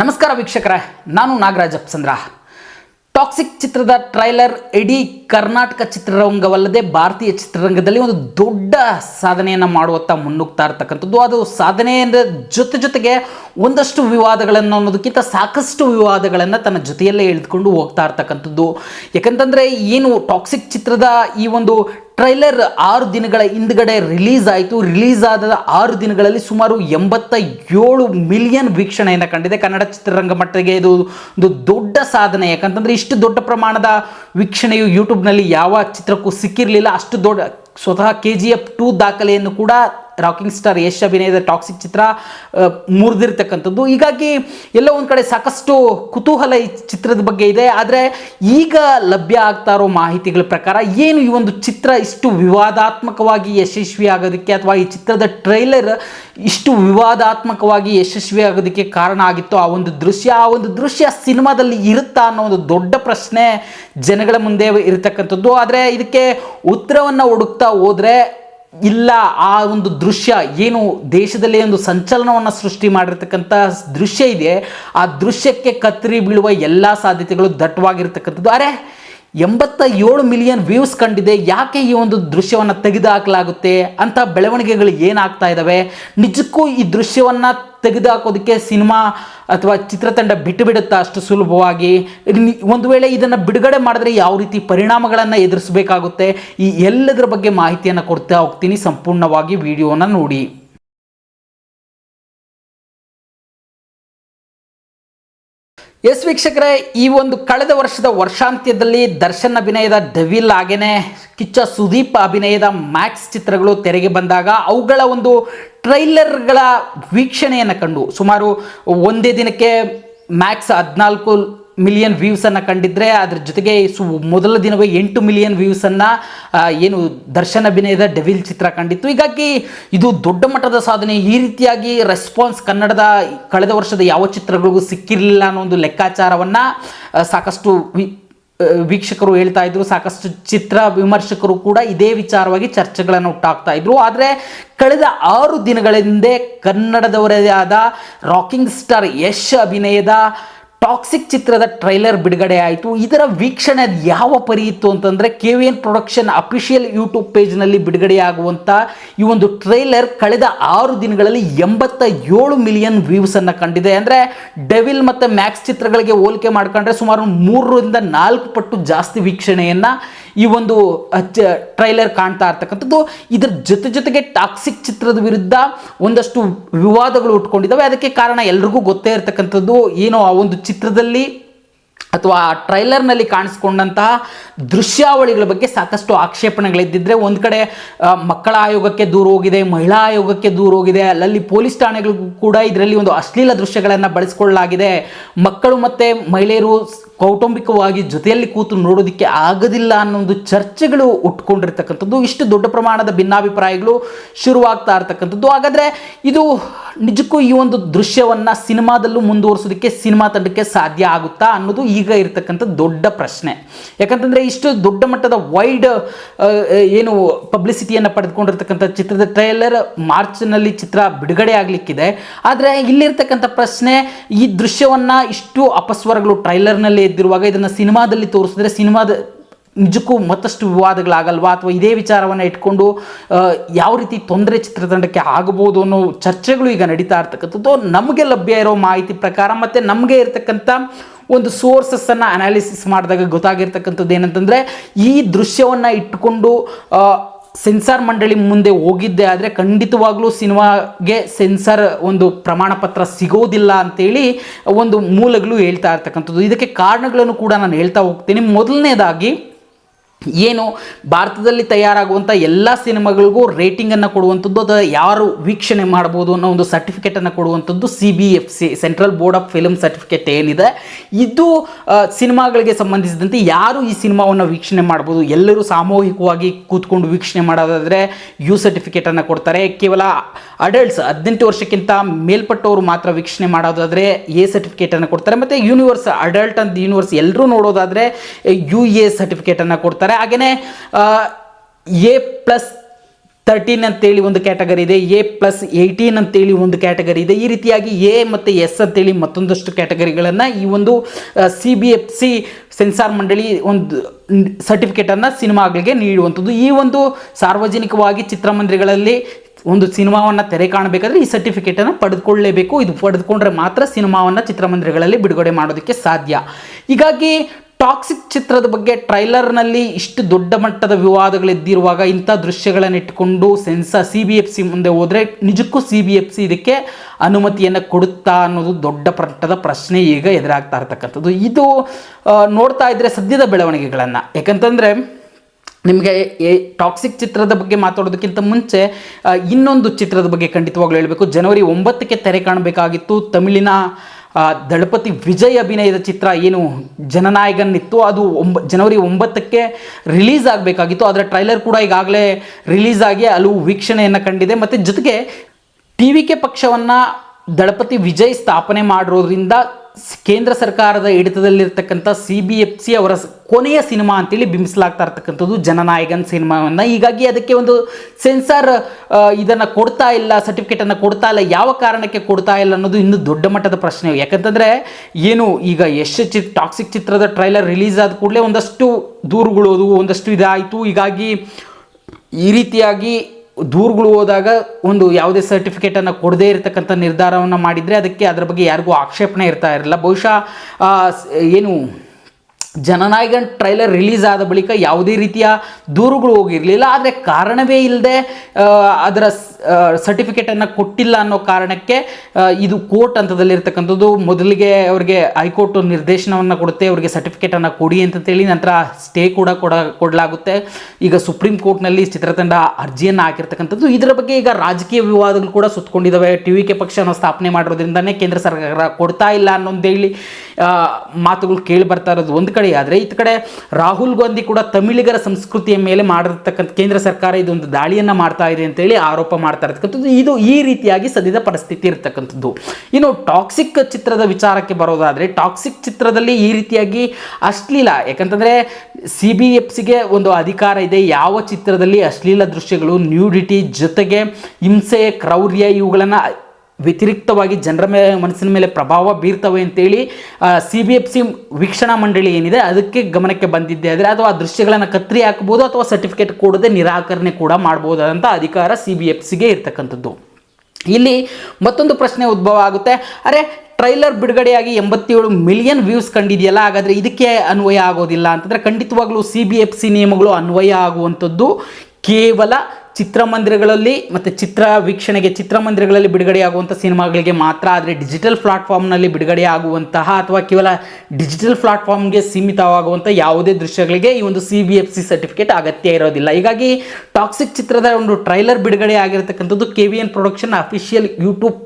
ನಮಸ್ಕಾರ ವೀಕ್ಷಕರೇ, ನಾನು ನಾಗರಾಜ್ ಅಪ್ಸಂದ್ರ. ಟಾಕ್ಸಿಕ್ ಚಿತ್ರದ ಟ್ರೈಲರ್ ಇಡೀ ಕರ್ನಾಟಕ ಚಿತ್ರರಂಗವಲ್ಲದೆ ಭಾರತೀಯ ಚಿತ್ರರಂಗದಲ್ಲಿ ಒಂದು ದೊಡ್ಡ ಸಾಧನೆಯನ್ನು ಮಾಡುವತ್ತ ಮುನ್ನುಗ್ತಾ ಇರ್ತಕ್ಕಂಥದ್ದು. ಅದು ಸಾಧನೆಯ ಜೊತೆ ಜೊತೆಗೆ ಒಂದಷ್ಟು ವಿವಾದಗಳನ್ನು ಅನ್ನೋದಕ್ಕಿಂತ ಸಾಕಷ್ಟು ವಿವಾದಗಳನ್ನು ತನ್ನ ಜೊತೆಯಲ್ಲೇ ಎಳೆದುಕೊಂಡು ಹೋಗ್ತಾ ಇರ್ತಕ್ಕಂಥದ್ದು. ಯಾಕಂತಂದರೆ ಏನು ಟಾಕ್ಸಿಕ್ ಚಿತ್ರದ ಈ ಒಂದು ಟ್ರೈಲರ್ ಆರು ದಿನಗಳ ಹಿಂದ್ಗಡೆ ರಿಲೀಸ್ ಆಯಿತು. ರಿಲೀಸ್ ಆದ ಆರು ದಿನಗಳಲ್ಲಿ ಸುಮಾರು ಎಂಬತ್ತ ಏಳು ಮಿಲಿಯನ್ ವೀಕ್ಷಣೆಯನ್ನು ಕಂಡಿದೆ. ಕನ್ನಡ ಚಿತ್ರರಂಗ ಮಟ್ಟಿಗೆ ಇದು ಒಂದು ದೊಡ್ಡ ಸಾಧನೆ. ಯಾಕಂತಂದರೆ ಇಷ್ಟು ದೊಡ್ಡ ಪ್ರಮಾಣದ ವೀಕ್ಷಣೆಯು ಯೂಟ್ಯೂಬ್ನಲ್ಲಿ ಯಾವ ಚಿತ್ರಕ್ಕೂ ಸಿಕ್ಕಿರಲಿಲ್ಲ. ಅಷ್ಟು ದೊಡ್ಡ ಸ್ವತಃ ಕೆ ಜಿ ಎಫ್ ಟೂ ದಾಖಲೆಯನ್ನು ಕೂಡ ರಾಕಿಂಗ್ ಸ್ಟಾರ್ ಯಶ್ ಅಭಿನಯದ ಟಾಕ್ಸಿಕ್ ಚಿತ್ರ ಮುರಿದಿರ್ತಕ್ಕಂಥದ್ದು. ಹೀಗಾಗಿ ಎಲ್ಲ ಒಂದು ಕಡೆ ಸಾಕಷ್ಟು ಕುತೂಹಲ ಈ ಚಿತ್ರದ ಬಗ್ಗೆ ಇದೆ. ಆದರೆ ಈಗ ಲಭ್ಯ ಆಗ್ತಾ ಇರೋ ಮಾಹಿತಿಗಳ ಪ್ರಕಾರ ಏನು ಈ ಒಂದು ಚಿತ್ರ ಇಷ್ಟು ವಿವಾದಾತ್ಮಕವಾಗಿ ಯಶಸ್ವಿ ಆಗೋದಕ್ಕೆ ಅಥವಾ ಈ ಚಿತ್ರದ ಟ್ರೈಲರ್ ಇಷ್ಟು ವಿವಾದಾತ್ಮಕವಾಗಿ ಯಶಸ್ವಿ ಆಗೋದಕ್ಕೆ ಕಾರಣ ಆಗಿತ್ತು ಆ ಒಂದು ದೃಶ್ಯ, ಆ ಒಂದು ದೃಶ್ಯ ಸಿನಿಮಾದಲ್ಲಿ ಇರುತ್ತಾ ಅನ್ನೋ ಒಂದು ದೊಡ್ಡ ಪ್ರಶ್ನೆ ಜನಗಳ ಮುಂದೆ ಇರತಕ್ಕಂಥದ್ದು. ಆದರೆ ಇದಕ್ಕೆ ಉತ್ತರವನ್ನು ಹುಡುಕ್ತಾ ಹೋದರೆ ಇಲ್ಲ, ಆ ಒಂದು ದೃಶ್ಯ ಏನು ದೇಶದಲ್ಲಿ ಒಂದು ಸಂಚಲನವನ್ನು ಸೃಷ್ಟಿ ಮಾಡಿರ್ತಕ್ಕಂಥ ದೃಶ್ಯ ಇದೆ. ಆ ದೃಶ್ಯಕ್ಕೆ ಕತ್ತರಿ ಬೀಳುವ ಎಲ್ಲ ಸಾಧ್ಯತೆಗಳು ದಟ್ಟವಾಗಿರ್ತಕ್ಕಂಥದ್ದು. ಅರೆ ಎಂಬತ್ತ ಏಳು ಮಿಲಿಯನ್ ವ್ಯೂಸ್ ಕಂಡಿದೆ. ಯಾಕೆ ಈ ಒಂದು ದೃಶ್ಯವನ್ನು ತೆಗೆದುಹಾಕಲಾಗುತ್ತೆ ಅಂತ ಬೆಳವಣಿಗೆಗಳು ಏನಾಗ್ತಾ ಇದ್ದಾವೆ ನಿಜಕ್ಕೂ ಈ ದೃಶ್ಯವನ್ನು ತೆಗೆದುಹಾಕೋದಕ್ಕೆ ಸಿನಿಮಾ ಅಥವಾ ಚಿತ್ರತಂಡ ಬಿಟ್ಟು ಬಿಡುತ್ತಾ ಅಷ್ಟು ಸುಲಭವಾಗಿ? ಒಂದು ವೇಳೆ ಇದನ್ನು ಬಿಡುಗಡೆ ಮಾಡಿದ್ರೆ ಯಾವ ರೀತಿ ಪರಿಣಾಮಗಳನ್ನು ಎದುರಿಸಬೇಕಾಗುತ್ತೆ? ಈ ಎಲ್ಲದರ ಬಗ್ಗೆ ಮಾಹಿತಿಯನ್ನು ಕೊಡ್ತಾ ಹೋಗ್ತೀನಿ. ಸಂಪೂರ್ಣವಾಗಿ ವಿಡಿಯೋನ ನೋಡಿ. ಎಸ್ ವೀಕ್ಷಕರೇ, ಈ ಒಂದು ಕಳೆದ ವರ್ಷದ ವರ್ಷಾಂತ್ಯದಲ್ಲಿ ದರ್ಶನ್ ಅಭಿನಯದ ಡೆವಿಲ್ ಹಾಗೇನೆ ಕಿಚ್ಚ ಸುದೀಪ್ ಅಭಿನಯದ ಮ್ಯಾಕ್ಸ್ ಚಿತ್ರಗಳು ತೆರೆಗೆ ಬಂದಾಗ ಅವುಗಳ ಒಂದು ಟ್ರೈಲರ್ಗಳ ವೀಕ್ಷಣೆಯನ್ನು ಕಂಡು. ಸುಮಾರು ಒಂದೇ ದಿನಕ್ಕೆ ಮ್ಯಾಕ್ಸ್ ಹದಿನಾಲ್ಕು ಮಿಲಿಯನ್ ವ್ಯೂಸನ್ನು ಕಂಡಿದ್ರೆ ಅದ್ರ ಜೊತೆಗೆ ಸು ಮೊದಲ ದಿನವೇ ಎಂಟು ಮಿಲಿಯನ್ ವ್ಯೂಸನ್ನು ಏನು ದರ್ಶನ್ ಅಭಿನಯದ ಡೆವಿಲ್ ಚಿತ್ರ ಕಂಡಿತ್ತು. ಹೀಗಾಗಿ ಇದು ದೊಡ್ಡ ಮಟ್ಟದ ಸಾಧನೆ. ಈ ರೀತಿಯಾಗಿ ರೆಸ್ಪಾನ್ಸ್ ಕನ್ನಡದ ಕಳೆದ ವರ್ಷದ ಯಾವ ಚಿತ್ರಗಳಿಗೂ ಸಿಕ್ಕಿರಲಿಲ್ಲ ಅನ್ನೋ ಒಂದು ಲೆಕ್ಕಾಚಾರವನ್ನು ಸಾಕಷ್ಟು ವೀಕ್ಷಕರು ಹೇಳ್ತಾ ಇದ್ರು. ಸಾಕಷ್ಟು ಚಿತ್ರ ವಿಮರ್ಶಕರು ಕೂಡ ಇದೇ ವಿಚಾರವಾಗಿ ಚರ್ಚೆಗಳನ್ನು ಹುಟ್ಟಾಕ್ತಾ ಇದ್ರು. ಆದರೆ ಕಳೆದ ಆರು ದಿನಗಳಿಂದ ಕನ್ನಡದವರದೇ ಆದ ರಾಕಿಂಗ್ ಸ್ಟಾರ್ ಯಶ್ ಅಭಿನಯದ ಟಾಕ್ಸಿಕ್ ಚಿತ್ರದ ಟ್ರೈಲರ್ ಬಿಡುಗಡೆ ಆಯಿತು. ಇದರ ವೀಕ್ಷಣೆ ಯಾವ ಪರಿ ಇತ್ತು ಅಂತಂದರೆ K V N production official YouTube ಪೇಜ್ನಲ್ಲಿ ಬಿಡುಗಡೆಯಾಗುವಂಥ ಈ ಒಂದು ಟ್ರೈಲರ್ ಕಳೆದ ಆರು ದಿನಗಳಲ್ಲಿ ಎಂಬತ್ತ ಏಳು ಮಿಲಿಯನ್ ವ್ಯೂಸನ್ನು ಕಂಡಿದೆ. ಅಂದರೆ ಡೆವಿಲ್ ಮತ್ತು ಮ್ಯಾಕ್ಸ್ ಚಿತ್ರಗಳಿಗೆ ಹೋಲಿಕೆ ಮಾಡ್ಕೊಂಡ್ರೆ ಸುಮಾರು ಮೂರರಿಂದ ನಾಲ್ಕು ಪಟ್ಟು ಜಾಸ್ತಿ ವೀಕ್ಷಣೆಯನ್ನು ಈ ಒಂದು ಟ್ರೈಲರ್ ಕಾಣ್ತಾ ಇರ್ತಕ್ಕಂಥದ್ದು. ಇದರ ಜೊತೆ ಜೊತೆಗೆ ಟಾಕ್ಸಿಕ್ ಚಿತ್ರದ ವಿರುದ್ಧ ಒಂದಷ್ಟು ವಿವಾದಗಳು ಉಟ್ಕೊಂಡಿದ್ದಾವೆ. ಅದಕ್ಕೆ ಕಾರಣ ಎಲ್ರಿಗೂ ಗೊತ್ತೇ ಇರತಕ್ಕಂಥದ್ದು, ಏನೋ ಆ ಒಂದು ಚಿತ್ರದಲ್ಲಿ ಅಥವಾ ಆ ಟ್ರೈಲರ್ನಲ್ಲಿ ಕಾಣಿಸ್ಕೊಂಡಂತಹ ದೃಶ್ಯಾವಳಿಗಳ ಬಗ್ಗೆ ಸಾಕಷ್ಟು ಆಕ್ಷೇಪಣೆಗಳಿದ್ದಿದ್ರೆ ಒಂದು ಕಡೆ ಮಕ್ಕಳ ಆಯೋಗಕ್ಕೆ ದೂರ ಹೋಗಿದೆ, ಮಹಿಳಾ ಆಯೋಗಕ್ಕೆ ದೂರ ಹೋಗಿದೆ, ಅಲ್ಲಲ್ಲಿ ಪೊಲೀಸ್ ಠಾಣೆಗಳಿಗೂ ಕೂಡ ಇದರಲ್ಲಿ ಒಂದು ಅಶ್ಲೀಲ ದೃಶ್ಯಗಳನ್ನು ಬಳಸಿಕೊಳ್ಳಲಾಗಿದೆ. ಮಕ್ಕಳು ಮತ್ತು ಮಹಿಳೆಯರು ಕೌಟುಂಬಿಕವಾಗಿ ಜೊತೆಯಲ್ಲಿ ಕೂತು ನೋಡೋದಕ್ಕೆ ಆಗೋದಿಲ್ಲ ಅನ್ನೋ ಒಂದು ಚರ್ಚೆಗಳು ಉಟ್ಕೊಂಡಿರ್ತಕ್ಕಂಥದ್ದು. ಇಷ್ಟು ದೊಡ್ಡ ಪ್ರಮಾಣದ ಭಿನ್ನಾಭಿಪ್ರಾಯಗಳು ಶುರುವಾಗ್ತಾ ಇರ್ತಕ್ಕಂಥದ್ದು. ಹಾಗಾದರೆ ಇದು ನಿಜಕ್ಕೂ ಈ ಒಂದು ದೃಶ್ಯವನ್ನು ಸಿನಿಮಾದಲ್ಲೂ ಮುಂದುವರಿಸೋದಕ್ಕೆ, ಸಿನಿಮಾ ತಂಡಕ್ಕೆ ಸಾಧ್ಯ ಆಗುತ್ತಾ ಅನ್ನೋದು ಈಗ ಇರತಕ್ಕಂಥ ದೊಡ್ಡ ಪ್ರಶ್ನೆ. ಯಾಕಂತಂದರೆ ಇಷ್ಟು ದೊಡ್ಡ ಮಟ್ಟದ ವೈಡ್ ಏನು ಪಬ್ಲಿಸಿಟಿಯನ್ನು ಪಡೆದುಕೊಂಡಿರ್ತಕ್ಕಂಥ ಚಿತ್ರದ ಟ್ರೈಲರ್ ಮಾರ್ಚ್ನಲ್ಲಿ ಚಿತ್ರ ಬಿಡುಗಡೆ ಆಗಲಿಕ್ಕಿದೆ. ಆದರೆ ಇಲ್ಲಿರ್ತಕ್ಕಂಥ ಪ್ರಶ್ನೆ, ಈ ದೃಶ್ಯವನ್ನು ಇಷ್ಟು ಅಪಸ್ವರಗಳು ಟ್ರೈಲರ್ನಲ್ಲಿ ಎದ್ದಿರುವಾಗ ಇದನ್ನು ಸಿನಿಮಾದಲ್ಲಿ ತೋರಿಸಿದ್ರೆ ಸಿನಿಮಾದ ನಿಜಕ್ಕೂ ಮತ್ತಷ್ಟು ವಿವಾದಗಳಾಗಲ್ವಾ? ಅಥವಾ ಇದೇ ವಿಚಾರವನ್ನು ಇಟ್ಕೊಂಡು ಯಾವ ರೀತಿ ತೊಂದರೆ ಚಿತ್ರತಂಡಕ್ಕೆ ಆಗಬಹುದು ಅನ್ನೋ ಚರ್ಚೆಗಳು ಈಗ ನಡೀತಾ ಇರ್ತಕ್ಕಂಥದ್ದು. ನಮಗೆ ಲಭ್ಯ ಇರೋ ಮಾಹಿತಿ ಪ್ರಕಾರ ಮತ್ತು ನಮಗೆ ಇರತಕ್ಕಂಥ ಒಂದು ಸೋರ್ಸಸ್ಸನ್ನು ಅನಾಲಿಸಿಸ್ ಮಾಡಿದಾಗ ಗೊತ್ತಾಗಿರ್ತಕ್ಕಂಥದ್ದು ಏನಂತಂದರೆ, ಈ ದೃಶ್ಯವನ್ನು ಇಟ್ಟುಕೊಂಡು ಸೆನ್ಸಾರ್ ಮಂಡಳಿ ಮುಂದೆ ಹೋಗಿದ್ದೆ ಆದರೆ ಖಂಡಿತವಾಗ್ಲೂ ಸಿನಿಮಾಗೆ ಸೆನ್ಸಾರ್ ಒಂದು ಪ್ರಮಾಣ ಪತ್ರ ಸಿಗೋದಿಲ್ಲ ಅಂತೇಳಿ ಒಂದು ಮೂಲಗಳು ಹೇಳ್ತಾ ಇರ್ತಕ್ಕಂಥದ್ದು. ಇದಕ್ಕೆ ಕಾರಣಗಳನ್ನು ಕೂಡ ನಾನು ಹೇಳ್ತಾ ಹೋಗ್ತೀನಿ. ಮೊದಲನೇದಾಗಿ ಏನು ಭಾರತದಲ್ಲಿ ತಯಾರಾಗುವಂಥ ಎಲ್ಲ ಸಿನಿಮಾಗಳಿಗೂ ರೇಟಿಂಗನ್ನು ಕೊಡುವಂಥದ್ದು ಅದು ಯಾರು ವೀಕ್ಷಣೆ ಮಾಡ್ಬೋದು ಅನ್ನೋ ಒಂದು ಸರ್ಟಿಫಿಕೇಟನ್ನು ಕೊಡುವಂಥದ್ದು C B F C central board of film certificate ಏನಿದೆ. ಇದು ಸಿನಿಮಾಗಳಿಗೆ ಸಂಬಂಧಿಸಿದಂತೆ ಯಾರು ಈ ಸಿನಿಮಾವನ್ನು ವೀಕ್ಷಣೆ ಮಾಡ್ಬೋದು, ಎಲ್ಲರೂ ಸಾಮೂಹಿಕವಾಗಿ ಕೂತ್ಕೊಂಡು ವೀಕ್ಷಣೆ ಮಾಡೋದಾದರೆ ಯು ಸರ್ಟಿಫಿಕೇಟನ್ನು ಕೊಡ್ತಾರೆ. ಕೇವಲ ಅಡಲ್ಟ್ಸ್ ಹದಿನೆಂಟು ವರ್ಷಕ್ಕಿಂತ ಮೇಲ್ಪಟ್ಟವರು ಮಾತ್ರ ವೀಕ್ಷಣೆ ಮಾಡೋದಾದರೆ ಎ ಸರ್ಟಿಫಿಕೇಟನ್ನು ಕೊಡ್ತಾರೆ. ಮತ್ತು ಯೂನಿವರ್ಸ್ ಅಡಲ್ಟ್ ಅಂತ ಯೂನಿವರ್ಸ್ ಎಲ್ಲರೂ ನೋಡೋದಾದರೆ ಯು ಎ ಸರ್ಟಿಫಿಕೇಟನ್ನು ಕೊಡ್ತಾರೆ. ಹಾಗೆಯೇ ಎ ಪ್ಲಸ್ ತರ್ಟೀನ್ ಅಂತೇಳಿ ಒಂದು ಕ್ಯಾಟಗರಿ ಇದೆ ಎ ಪ್ಲಸ್ ಏಯ್ಟೀನ್ ಅಂತೇಳಿ ಒಂದು ಕ್ಯಾಟಗರಿ ಇದೆ. ಈ ರೀತಿಯಾಗಿ ಎ ಮತ್ತು ಎಸ್ ಅಂತೇಳಿ ಮತ್ತೊಂದಷ್ಟು ಕ್ಯಾಟಗರಿಗಳನ್ನು ಈ ಒಂದು C B F C censor ಮಂಡಳಿ ಒಂದು ಸರ್ಟಿಫಿಕೇಟನ್ನು ಸಿನಿಮಾಗಳಿಗೆ ನೀಡುವಂಥದ್ದು. ಈ ಒಂದು ಸಾರ್ವಜನಿಕವಾಗಿ ಚಿತ್ರಮಂದಿರಗಳಲ್ಲಿ ಒಂದು ಸಿನಿಮಾವನ್ನು ತೆರೆ ಕಾಣಬೇಕಾದ್ರೆ ಈ ಸರ್ಟಿಫಿಕೇಟನ್ನು ಪಡೆದುಕೊಳ್ಳಲೇಬೇಕು ಇದು ಪಡೆದುಕೊಂಡ್ರೆ ಮಾತ್ರ ಸಿನಿಮಾವನ್ನು ಚಿತ್ರಮಂದಿರಗಳಲ್ಲಿ ಬಿಡುಗಡೆ ಮಾಡೋದಕ್ಕೆ ಸಾಧ್ಯ. ಹೀಗಾಗಿ ಟಾಕ್ಸಿಕ್ ಚಿತ್ರದ ಬಗ್ಗೆ ಟ್ರೈಲರ್ನಲ್ಲಿ ಇಷ್ಟು ದೊಡ್ಡ ಮಟ್ಟದ ವಿವಾದಗಳಿದ್ದಿರುವಾಗ ಇಂಥ ದೃಶ್ಯಗಳನ್ನು ಇಟ್ಟುಕೊಂಡು censor C B F C ಮುಂದೆ ಹೋದರೆ ನಿಜಕ್ಕೂ ಸಿ ಬಿ ಎಫ್ ಸಿ ಇದಕ್ಕೆ ಅನುಮತಿಯನ್ನು ಕೊಡುತ್ತಾ ಅನ್ನೋದು ದೊಡ್ಡ ಮಟ್ಟದ ಪ್ರಶ್ನೆ ಈಗ ಎದುರಾಗ್ತಾ ಇರ್ತಕ್ಕಂಥದ್ದು. ಇದು ನೋಡ್ತಾ ಇದ್ದರೆ ಸದ್ಯದ ಬೆಳವಣಿಗೆಗಳನ್ನು. ಯಾಕಂತಂದರೆ ನಿಮಗೆ ಟಾಕ್ಸಿಕ್ ಚಿತ್ರದ ಬಗ್ಗೆ ಮಾತಾಡೋದಕ್ಕಿಂತ ಮುಂಚೆ ಇನ್ನೊಂದು ಚಿತ್ರದ ಬಗ್ಗೆ ಖಂಡಿತವಾಗ್ಲೂ ಹೇಳಬೇಕು. ಜನವರಿ ಒಂಬತ್ತಕ್ಕೆ ತೆರೆ ಕಾಣಬೇಕಾಗಿತ್ತು. ತಮಿಳಿನ ದಳಪತಿ ವಿಜಯ್ ಅಭಿನಯದ ಚಿತ್ರ ಏನು ಜನನಾಯಕನ್ ಇತ್ತು ಅದು ಒಂಬ, ಜನವರಿ ಒಂಬತ್ತಕ್ಕೆ ರಿಲೀಸ್ ಆಗಬೇಕಾಗಿತ್ತು. ಅದರ ಟ್ರೈಲರ್ ಕೂಡ ಈಗಾಗಲೇ ರಿಲೀಸ್ ಆಗಿ ಹಲವು ವೀಕ್ಷಣೆಯನ್ನು ಕಂಡಿದೆ. ಮತ್ತು ಜೊತೆಗೆ ಟಿ ವಿ ಕೆ ಪಕ್ಷವನ್ನು ದಳಪತಿ ವಿಜಯ್ ಸ್ಥಾಪನೆ ಮಾಡಿರೋದ್ರಿಂದ ಕೇಂದ್ರ ಸರ್ಕಾರದ ಹಿಡಿತದಲ್ಲಿರ್ತಕ್ಕಂಥ ಸಿ ಬಿ ಎಫ್ ಸಿ ಅವರ ಕೊನೆಯ ಸಿನಿಮಾ ಅಂತೇಳಿ ಬಿಂಬಿಸಲಾಗ್ತಾ ಇರ್ತಕ್ಕಂಥದ್ದು ಜನನಾಯಕನ್ ಸಿನಿಮಾವನ್ನು. ಹೀಗಾಗಿ ಅದಕ್ಕೆ ಒಂದು ಸೆನ್ಸಾರ್ ಇದನ್ನು ಕೊಡ್ತಾ ಇಲ್ಲ ಸರ್ಟಿಫಿಕೇಟನ್ನು ಕೊಡ್ತಾ ಇಲ್ಲ, ಯಾವ ಕಾರಣಕ್ಕೆ ಕೊಡ್ತಾ ಇಲ್ಲ ಅನ್ನೋದು ಇನ್ನೂ ದೊಡ್ಡ ಮಟ್ಟದ ಪ್ರಶ್ನೆ. ಯಾಕಂತಂದರೆ ಏನು ಈಗ ಯಶ್ ಚಿತ್, ಟಾಕ್ಸಿಕ್ ಚಿತ್ರದ ಟ್ರೈಲರ್ ರಿಲೀಸ್ ಆದ ಕೂಡಲೇ ಒಂದಷ್ಟು ದೂರುಗಳೋದು ಒಂದಷ್ಟು ಇದಾಯಿತು. ಹೀಗಾಗಿ ಈ ರೀತಿಯಾಗಿ ದೂರುಗಳು ಹೋದಾಗ ಒಂದು ಯಾವುದೇ ಸರ್ಟಿಫಿಕೇಟನ್ನು ಕೊಡದೇ ಇರತಕ್ಕಂಥ ನಿರ್ಧಾರವನ್ನು ಮಾಡಿದರೆ ಅದಕ್ಕೆ ಅದರ ಬಗ್ಗೆ ಯಾರಿಗೂ ಆಕ್ಷೇಪಣೆ ಇರ್ತಾ ಇರಲಿಲ್ಲ. ಬಹುಶಃ ಏನು, ಜನನಾಯಕನ್ ಟ್ರೈಲರ್ ರಿಲೀಸ್ ಆದ ಬಳಿಕ ಯಾವುದೇ ರೀತಿಯ ದೂರುಗಳು ಹೋಗಿರಲಿಲ್ಲ. ಆದರೆ ಕಾರಣವೇ ಇಲ್ಲದೆ ಅದರ ಸರ್ಟಿಫಿಕೇಟನ್ನು ಕೊಟ್ಟಿಲ್ಲ ಅನ್ನೋ ಕಾರಣಕ್ಕೆ ಇದು ಕೋರ್ಟ್ ಹಂತದಲ್ಲಿರ್ತಕ್ಕಂಥದ್ದು ಮೊದಲಿಗೆ ಅವರಿಗೆ ಹೈಕೋರ್ಟ್ ನಿರ್ದೇಶನವನ್ನು ಕೊಡುತ್ತೆ, ಅವರಿಗೆ ಸರ್ಟಿಫಿಕೇಟನ್ನು ಕೊಡಿ ಅಂತೇಳಿ ನಂತರ ಸ್ಟೇ ಕೂಡ ಕೊಡ, ಕೊಡಲಾಗುತ್ತೆ. ಈಗ ಸುಪ್ರೀಂ ಕೋರ್ಟ್ನಲ್ಲಿ ಚಿತ್ರತಂಡ ಅರ್ಜಿಯನ್ನು ಹಾಕಿರ್ತಕ್ಕಂಥದ್ದು, ಇದರ ಬಗ್ಗೆ ಈಗ ರಾಜಕೀಯ ವಿವಾದಗಳು ಕೂಡ ಸುತ್ತಕೊಂಡಿದ್ದಾವೆ ಟಿ ವಿ ಕೆ ಪಕ್ಷವನ್ನು ಸ್ಥಾಪನೆ ಮಾಡಿರೋದ್ರಿಂದನೇ ಕೇಂದ್ರ ಸರ್ಕಾರ ಕೊಡ್ತಾ ಇಲ್ಲ ಅನ್ನೊಂದೇಳಿ ಮಾತುಗಳು ಕೇಳಿ ಬರ್ತಾ ಇರೋದು ಒಂದು ಕಡೆ. ಆದರೆ ಈ ಕಡೆ ರಾಹುಲ್ ಗಾಂಧಿ ಕೂಡ ತಮಿಳಿಗರ ಸಂಸ್ಕೃತಿಯ ಮೇಲೆ ಮಾಡಿರ್ತಕ್ಕಂಥ ಕೇಂದ್ರ ಸರ್ಕಾರ ಇದೊಂದು ದಾಳಿಯನ್ನು ಮಾಡ್ತಾ ಇದೆ ಅಂತೇಳಿ ಆರೋಪ ಮಾಡ್ತಾ ಇರ್ತಕ್ಕಂಥದ್ದು. ಇದು ಈ ರೀತಿಯಾಗಿ ಸದ್ಯದ ಪರಿಸ್ಥಿತಿ ಇರತಕ್ಕಂಥದ್ದು. ಇನ್ನು ಟಾಕ್ಸಿಕ್ ಚಿತ್ರದ ವಿಚಾರಕ್ಕೆ ಬರೋದಾದರೆ, ಟಾಕ್ಸಿಕ್ ಚಿತ್ರದಲ್ಲಿ ಈ ರೀತಿಯಾಗಿ ಅಶ್ಲೀಲ, ಯಾಕಂತಂದರೆ ಸಿ ಬಿ ಎಫ್ ಸಿಗೆ ಒಂದು ಅಧಿಕಾರ ಇದೆ. ಯಾವ ಚಿತ್ರದಲ್ಲಿ ಅಶ್ಲೀಲ ದೃಶ್ಯಗಳು ನ್ಯೂಡಿಟಿ ಜೊತೆಗೆ ಹಿಂಸೆ, ಕ್ರೌರ್ಯ ಇವುಗಳನ್ನು ವ್ಯತಿರಿಕ್ತವಾಗಿ ಜನರ ಮೇಲೆ ಮನಸ್ಸಿನ ಮೇಲೆ ಪ್ರಭಾವ ಬೀರ್ತವೆ ಅಂತೇಳಿ ಸಿ ಬಿ ಎಫ್ ಸಿ ವೀಕ್ಷಣಾ ಮಂಡಳಿ ಏನಿದೆ, ಅದಕ್ಕೆ ಗಮನಕ್ಕೆ ಬಂದಿದ್ದೆ ಆದರೆ ಅಥವಾ ಆ ದೃಶ್ಯಗಳನ್ನು ಕತ್ತರಿ ಹಾಕ್ಬೋದು ಅಥವಾ ಸರ್ಟಿಫಿಕೇಟ್ ಕೊಡದೆ ನಿರಾಕರಣೆ ಕೂಡ ಮಾಡ್ಬೋದಾದಂಥ ಅಧಿಕಾರ ಸಿ ಬಿ ಎಫ್ ಸಿಗೆ ಇರ್ತಕ್ಕಂಥದ್ದು. ಇಲ್ಲಿ ಮತ್ತೊಂದು ಪ್ರಶ್ನೆ ಉದ್ಭವ ಆಗುತ್ತೆ. ಅರೆ, ಟ್ರೈಲರ್ ಬಿಡುಗಡೆಯಾಗಿ ಎಂಬತ್ತೇಳು ಮಿಲಿಯನ್ ವ್ಯೂಸ್ ಕಂಡಿದೆಯಲ್ಲ, ಹಾಗಾದರೆ ಇದಕ್ಕೆ ಅನ್ವಯ ಆಗೋದಿಲ್ಲ ಅಂತಂದರೆ ಖಂಡಿತವಾಗ್ಲೂ ಸಿ ಬಿ ಎಫ್ ಸಿ ನಿಯಮಗಳು ಅನ್ವಯ ಆಗುವಂಥದ್ದು ಕೇವಲ ಚಿತ್ರಮಂದಿರಗಳಲ್ಲಿ ಮತ್ತು ಚಿತ್ರ ವೀಕ್ಷಣೆಗೆ ಚಿತ್ರಮಂದಿರಗಳಲ್ಲಿ ಬಿಡುಗಡೆಯಾಗುವಂಥ ಸಿನಿಮಾಗಳಿಗೆ ಮಾತ್ರ, ಆದರೆ ಡಿಜಿಟಲ್ ಪ್ಲಾಟ್ಫಾರ್ಮ್ನಲ್ಲಿ ಬಿಡುಗಡೆ ಆಗುವಂತಹ ಅಥವಾ ಕೇವಲ ಡಿಜಿಟಲ್ ಪ್ಲಾಟ್ಫಾರ್ಮ್ಗೆ ಸೀಮಿತವಾಗುವಂಥ ಯಾವುದೇ ದೃಶ್ಯಗಳಿಗೆ ಈ ಒಂದು C B F C certificate ಅಗತ್ಯ ಇರೋದಿಲ್ಲ. ಹೀಗಾಗಿ ಟಾಕ್ಸಿಕ್ ಚಿತ್ರದ ಒಂದು ಟ್ರೈಲರ್ ಬಿಡುಗಡೆ ಆಗಿರತಕ್ಕಂಥದ್ದು K V N production official YouTube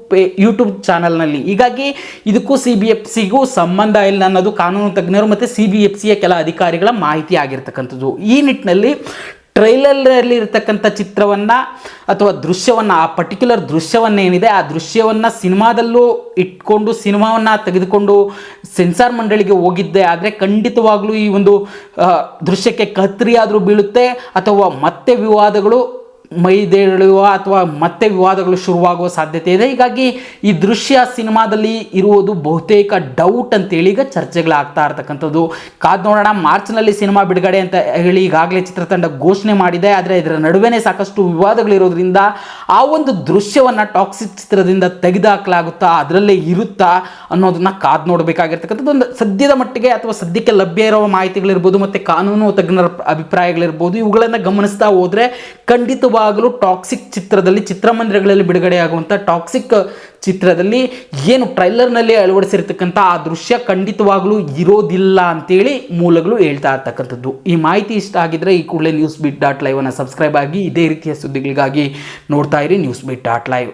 YouTube ಚಾನಲ್ನಲ್ಲಿ. ಹೀಗಾಗಿ ಇದಕ್ಕೂ ಸಿ ಬಿ ಎಫ್ ಸಿಗೂ ಸಂಬಂಧ ಇಲ್ಲ ಅನ್ನೋದು ಕಾನೂನು ತಜ್ಞರು ಮತ್ತು ಸಿ ಬಿ ಎಫ್ ಸಿಯ ಕೆಲ ಅಧಿಕಾರಿಗಳ ಮಾಹಿತಿ ಆಗಿರ್ತಕ್ಕಂಥದ್ದು. ಈ ನಿಟ್ಟಿನಲ್ಲಿ ಟ್ರೈಲರಲ್ಲಿ ಇರತಕ್ಕಂಥ ಚಿತ್ರವನ್ನು ಅಥವಾ ದೃಶ್ಯವನ್ನು, ಆ ಪರ್ಟಿಕ್ಯುಲರ್ ದೃಶ್ಯವನ್ನೇನಿದೆ, ಆ ದೃಶ್ಯವನ್ನು ಸಿನಿಮಾದಲ್ಲೂ ಇಟ್ಕೊಂಡು, ಸಿನಿಮಾವನ್ನು ತೆಗೆದುಕೊಂಡು ಸೆನ್ಸಾರ್ ಮಂಡಳಿಗೆ ಹೋಗಿದ್ದೆ ಆದರೆ ಖಂಡಿತವಾಗ್ಲೂ ಈ ಒಂದು ದೃಶ್ಯಕ್ಕೆ ಕತ್ರಿಯಾದರೂ ಬೀಳುತ್ತೆ ಅಥವಾ ಮತ್ತೆ ವಿವಾದಗಳು ಮೈದೇಳುವ ಅಥವಾ ಮತ್ತೆ ವಿವಾದಗಳು ಶುರುವಾಗುವ ಸಾಧ್ಯತೆ ಇದೆ. ಹೀಗಾಗಿ ಈ ದೃಶ್ಯ ಸಿನಿಮಾದಲ್ಲಿ ಇರುವುದು ಬಹುತೇಕ ಡೌಟ್ ಅಂತೇಳಿ ಈಗ ಚರ್ಚೆಗಳಾಗ್ತಾ ಇರ್ತಕ್ಕಂಥದ್ದು. ಕಾದ್ ನೋಡೋಣ, ಮಾರ್ಚ್ನಲ್ಲಿ ಸಿನಿಮಾ ಬಿಡುಗಡೆ ಅಂತ ಹೇಳಿ ಈಗಾಗಲೇ ಚಿತ್ರತಂಡ ಘೋಷಣೆ ಮಾಡಿದೆ. ಆದರೆ ಇದರ ನಡುವೆನೇ ಸಾಕಷ್ಟು ವಿವಾದಗಳಿರೋದ್ರಿಂದ ಆ ಒಂದು ದೃಶ್ಯವನ್ನು ಟಾಕ್ಸಿಕ್ ಚಿತ್ರದಿಂದ ತೆಗೆದುಹಾಕಲಾಗುತ್ತಾ ಅದರಲ್ಲೇ ಇರುತ್ತಾ ಅನ್ನೋದನ್ನು ಕಾದ್ ನೋಡಬೇಕಾಗಿರ್ತಕ್ಕಂಥದ್ದು. ಒಂದು ಸದ್ಯದ ಮಟ್ಟಿಗೆ ಅಥವಾ ಸದ್ಯಕ್ಕೆ ಲಭ್ಯ ಇರುವ ಮಾಹಿತಿಗಳಿರ್ಬೋದು, ಮತ್ತು ಕಾನೂನು ತಜ್ಞರ ಅಭಿಪ್ರಾಯಗಳಿರ್ಬೋದು, ಇವುಗಳನ್ನು ಗಮನಿಸ್ತಾ ಹೋದರೆ ಖಂಡಿತವಾಗಲೂ ಟಾಕ್ಸಿಕ್ ಚಿತ್ರದಲ್ಲಿ, ಚಿತ್ರಮಂದಿರಗಳಲ್ಲಿ ಬಿಡುಗಡೆಯಾಗುವಂಥ ಟಾಕ್ಸಿಕ್ ಚಿತ್ರದಲ್ಲಿ ಏನು ಟ್ರೈಲರ್ನಲ್ಲಿ ಅಳವಡಿಸಿರ್ತಕ್ಕಂಥ ಆ ದೃಶ್ಯ ಖಂಡಿತವಾಗಲೂ ಇರೋದಿಲ್ಲ ಅಂತೇಳಿ ಮೂಲಗಳು ಹೇಳ್ತಾ ಇರ್ತಕ್ಕಂಥದ್ದು. ಈ ಮಾಹಿತಿ ಇಷ್ಟ ಆಗಿದ್ರೆ ಈ ಕೂಡಲೇ ನ್ಯೂಸ್ ಬಿಟ್ ಡಾಟ್ ಲೈವನ್ನು ಸಬ್ಸ್ಕ್ರೈಬ್ ಆಗಿ, ಇದೇ ರೀತಿಯ ಸುದ್ದಿಗಳಿಗಾಗಿ ನೋಡ್ತಾ ಇರಿ ನ್ಯೂಸ್ ಬಿಟ್ ಡಾಟ್ ಲೈವ್